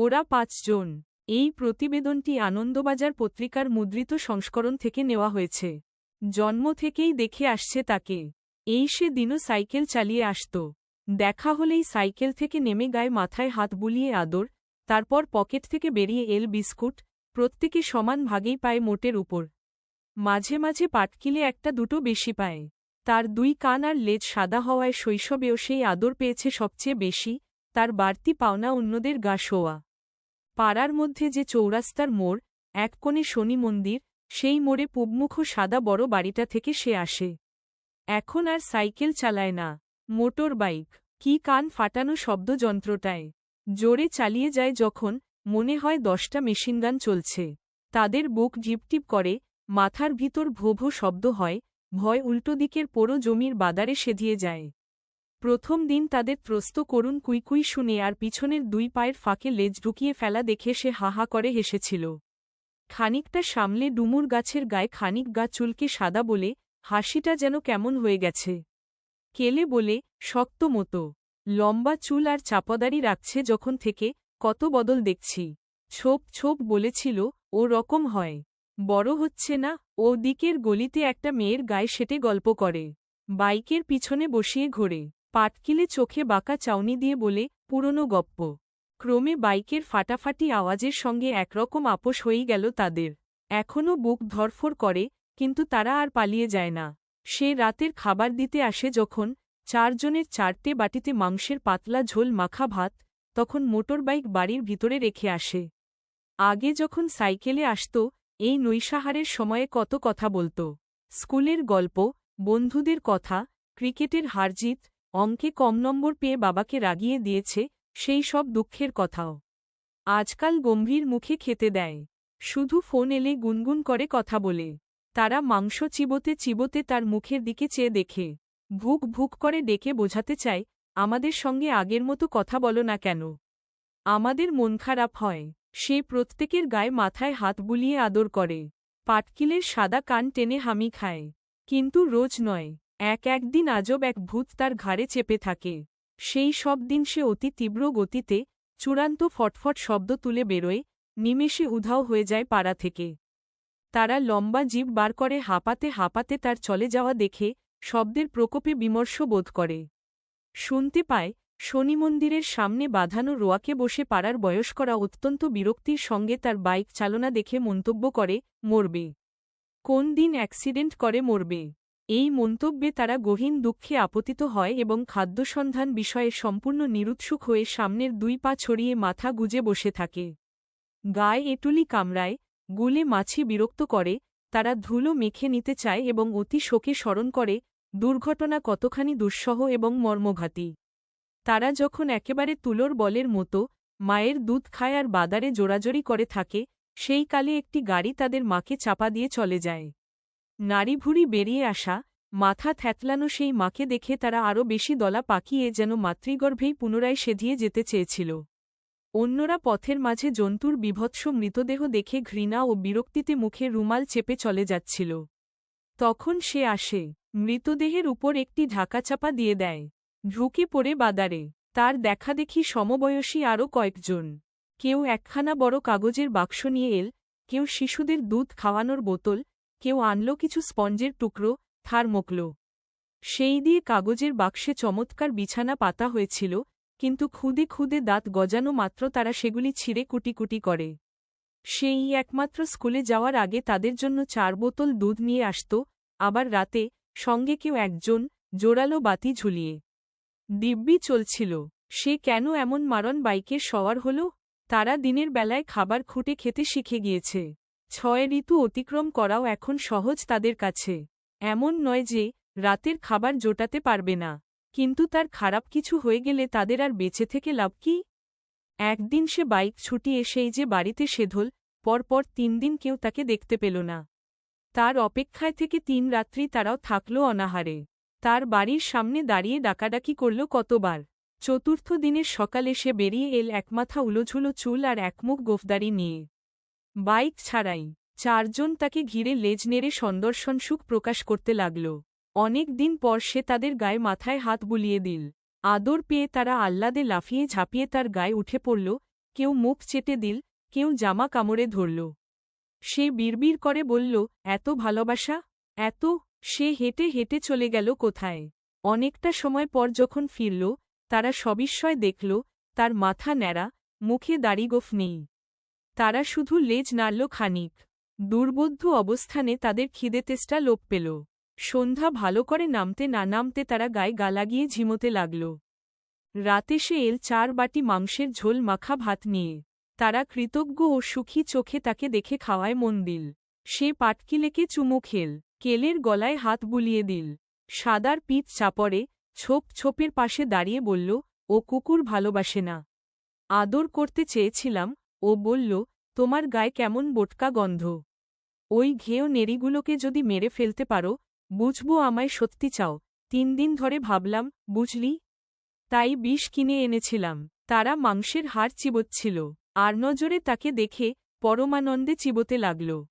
ওরা পাঁচজন এই প্রতিবেদনটি আনন্দবাজার পত্রিকার মুদ্রিত সংস্করণ থেকে নেওয়া হয়েছে। জন্ম থেকেই দেখে আসছে তাকে। এই সে দিনও সাইকেল চালিয়ে আসত। দেখা হলেই সাইকেল থেকে নেমে গায়ে মাথায় হাত বুলিয়ে আদর, তারপর পকেট থেকে বেরিয়ে এল বিস্কুট, প্রত্যেকে সমান ভাগেই পায় মোটের উপর। মাঝে মাঝে পাটকিলে একটা দুটো বেশি পায়। তার দুই কান আর লেজ সাদা হওয়ায় শৈশবেও সেই আদর পেয়েছে সবচেয়ে বেশি, তার বাড়তি পাওনা অন্যদের গা শোয়া। পাড়ার মধ্যে যে চৌরাস্তার মোড়, এক কোণে শনি মন্দির, সেই মোড়ে পুবমুখ সাদা বড় বাড়িটা থেকে সে আসে। এখন আর সাইকেল চালায় না, মোটর বাইক, কি কান ফাটানো শব্দযন্ত্রটায় জোরে চালিয়ে যায় যখন, মনে হয় দশটা মেশিনগান চলছে। তাদের বুক জিপটিপ করে, মাথার ভিতর ভো ভো শব্দ হয়, ভয় উল্টো দিকের পোড়ো জমির বাদারে সেধিয়ে যায়। প্রথম দিন তাদের ত্রস্ত করুণ কুইকুই শুনে আর পিছনের দুই পায়ের ফাঁকে লেজ ঢুকিয়ে ফেলা দেখে সে হাহা করে হেসেছিল। খানিকটা সামলে ডুমুর গাছের গায়ে খানিক গা চুলকে সাদা বলে, হাসিটা যেন কেমন হয়ে গেছে। কেলে বলে, শক্ত মতো। লম্বা চুল আর চাপদারি রাখছে যখন থেকে, কত বদল দেখছি। ছোপ ছোপ বলেছিল, ও রকম হয়। বড় হচ্ছে না, ও দিকের গলিতে একটা মেয়ের গায়ে সেটে গল্প করে। বাইকের পিছনে বসিয়ে ঘোরে। পাটকিলে চোখে বাঁকা চাউনি দিয়ে বলে, পুরনো গপ্প। ক্রমে বাইকের ফাটাফাটি আওয়াজের সঙ্গে একরকম আপোষ হয়েই গেল তাদের। এখনও বুক ধরফর করে, কিন্তু তারা আর পালিয়ে যায় না। সে রাতের খাবার দিতে আসে যখন চারজনের চারটে বাটিতে মাংসের পাতলা ঝোল মাখা ভাত, তখন মোটরবাইক বাড়ির ভিতরে রেখে আসে। আগে যখন সাইকেলে আসত, এই নৈশাহারের সময়ে কত কথা বলত। স্কুলের গল্প, বন্ধুদের কথা, ক্রিকেটের হারজিত অঙ্কে কম নম্বর পেয়ে বাবাকে রাগিয়ে দিয়েছে, সেই সব দুঃখের কথাও। আজকাল গম্ভীর মুখে খেতে দেয়। শুধু ফোন এলে গুনগুন করে কথা বলে। তারা মাংস চিবোতে চিবোতে তার মুখের দিকে চেয়ে দেখে। ভুক ভুক করে ডেকে বোঝাতে চায়, আমাদের সঙ্গে আগের মতো কথা বলো না কেন? আমাদের মন খারাপ হয়। সে প্রত্যেকের গায়ে মাথায় হাত বুলিয়ে আদর করে। পাটকিলের সাদা কান টেনে হামি খায়। কিন্তু রোজ নয়। এক একদিন আজব এক ভূত তার ঘাড়ে চেপে থাকে। সেই সব দিন সে অতি তীব্র গতিতে চূড়ান্ত ফটফট শব্দ তুলে বেরোয়, নিমেষে উধাও হয়ে যায় পাড়া থেকে। তারা লম্বা জীব বার করে হাঁপাতে হাঁপাতে তার চলে যাওয়া দেখে শব্দের প্রকোপে বিমর্ষ বোধ করে। শুনতে পায়, শনি মন্দিরের সামনে বাঁধানো রোয়াকে বসে পাড়ার বয়স্করা অত্যন্ত বিরক্তির সঙ্গে তার বাইক চালনা দেখে মন্তব্য করে, মরবে। কোন দিন অ্যাক্সিডেন্ট করে মরবে। এই মন্তব্যে তারা গহীন দুঃখে আপতিত হয় এবং খাদ্যসন্ধান বিষয়ে সম্পূর্ণ নিরুৎসুক হয়ে সামনের দুই পা ছড়িয়ে মাথা গুজে বসে থাকে। গায়ে এটুলি কামড়ায়, গুলে মাছি বিরক্ত করে, তারা ধুলো মেখে নিতে চায় এবং অতি শোকে স্মরণ করে, দুর্ঘটনা কতখানি দুঃসহ এবং মর্মঘাতী। তারা যখন একেবারে তুলোর বলের মতো, মায়ের দুধ খায় আর বাদারে জোড়াজড়ি করে থাকে, সেই কালে একটি গাড়ি তাদের মাকে চাপা দিয়ে চলে যায়। নারীভুরি বেরিয়ে আসা, মাথা থ্যাতলানো সেই মাকে দেখে তারা আরও বেশি দলা পাকিয়ে যেন মাতৃগর্ভেই পুনরায় সেধিয়ে যেতে চেয়েছিল। অন্যরা পথের মাঝে জন্তুর বিভৎস মৃতদেহ দেখে ঘৃণা ও বিরক্তিতে মুখে রুমাল চেপে চলে যাচ্ছিল। তখন সে আসে, মৃতদেহের উপর একটি ঢাকাচাপা দিয়ে দেয়, ঢুকে পড়ে বাদারে, তার দেখাদেখি সমবয়সী আরও কয়েকজন। কেউ একখানা বড় কাগজের বাক্স নিয়ে এল, কেউ শিশুদের দুধ খাওয়ানোর বোতল কেউ আনল কিছু স্পঞ্জের টুকরো থার্মোকলো সেই দিয়ে কাগজের বাক্সে চমৎকার বিছানা পাতা হয়েছিল, কিন্তু খুদে খুদে দাঁত গজানো মাত্র তারা সেগুলি ছিঁড়ে কুটি কুটি করে। সেই একমাত্র স্কুলে যাওয়ার আগে তাদের জন্য চার বোতল দুধ নিয়ে আসত, আবার রাতে সঙ্গে কেউ একজন জোরালো বাতি ঝুলিয়ে। দিব্যি চলছিল, সে কেন এমন মারণ বাইকের সওয়ার হল? তারা দিনের বেলায় খাবার খুঁটে খেতে শিখে গিয়েছে। ছয় ঋতু অতিক্রম করাও এখন সহজ তাদের কাছে। এমন নয় যে, রাতের খাবার জোটাতে পারবে না। কিন্তু তার খারাপ কিছু হয়ে গেলে তাদের আর বেঁচে থেকে লাভ কি? একদিন সে বাইক ছুটিয়ে সেই যে বাড়িতে সেধল পরপর তিন দিন কেউ তাকে দেখতে পেল না। তার অপেক্ষায় থেকে তিন রাত্রি তারাও থাকল অনাহারে। তার বাড়ির সামনে দাঁড়িয়ে ডাকাডাকি করল কতবার। চতুর্থ দিনের সকালে সে বেরিয়ে এল একমাথা উলোঝুলো চুল আর একমুখ গোফদারি নিয়ে। বাইক ছাড়াই চারজন তাকে ঘিরে লেজ নেড়ে সন্দর্শন সুখ প্রকাশ করতে লাগল। অনেক দিন পর সে তাদের গায়ে মাথায় হাত বুলিয়ে দিল। আদর পেয়ে তারা আহ্লাদে লাফিয়ে ঝাঁপিয়ে তার গায়ে উঠে পড়ল, কেউ মুখ চেটে দিল, কেউ জামা কামড়ে ধরল। সে বিড়বিড় করে বলল, এত ভালোবাসা? এত? সে হেঁটে হেঁটে চলে গেল কোথায়? অনেকটা সময় পর যখন ফিরল, তারা সবিস্ময় দেখল, তার মাথা ন্যাড়া, মুখে দাড়িগোফ নেই। তারা শুধু লেজ নাড়ল খানিক। দুর্বোধ্য অবস্থানে তাদের খিদে তেষ্টা লোপ পেল। সন্ধ্যা ভালো করে নামতে না নামতে তারা গায়ে গা লাগিয়ে ঝিমোতে লাগল। রাতে সে এল চার বাটি মাংসের ঝোল মাখা ভাত নিয়ে। তারা কৃতজ্ঞ ও সুখী চোখে তাকে দেখে খাওয়ায় মন দিল। সে পাটকিলেকে চুমু খেল, কেলের গলায় হাত বুলিয়ে দিল। সাদার পিঠ চাপড়ে, ছোপ ছোপের পাশে দাঁড়িয়ে বলল, ও কুকুর ভালোবাসে না। আদর করতে চেয়েছিলাম ও বলল, তোমার গায়ে কেমন বোটকা গন্ধ। ওই ঘেয় নেড়িগুলোকে যদি মেরে ফেলতে পারো, বুঝব আমায় সত্যি চাও। তিন দিন ধরে ভাবলাম, বুঝলি? তাই বিষ কিনে এনেছিলাম। তারা মাংসের হাড় চিবোচ্ছিল। আর নজরে তাকে দেখে পরমানন্দে চিবোতে লাগল।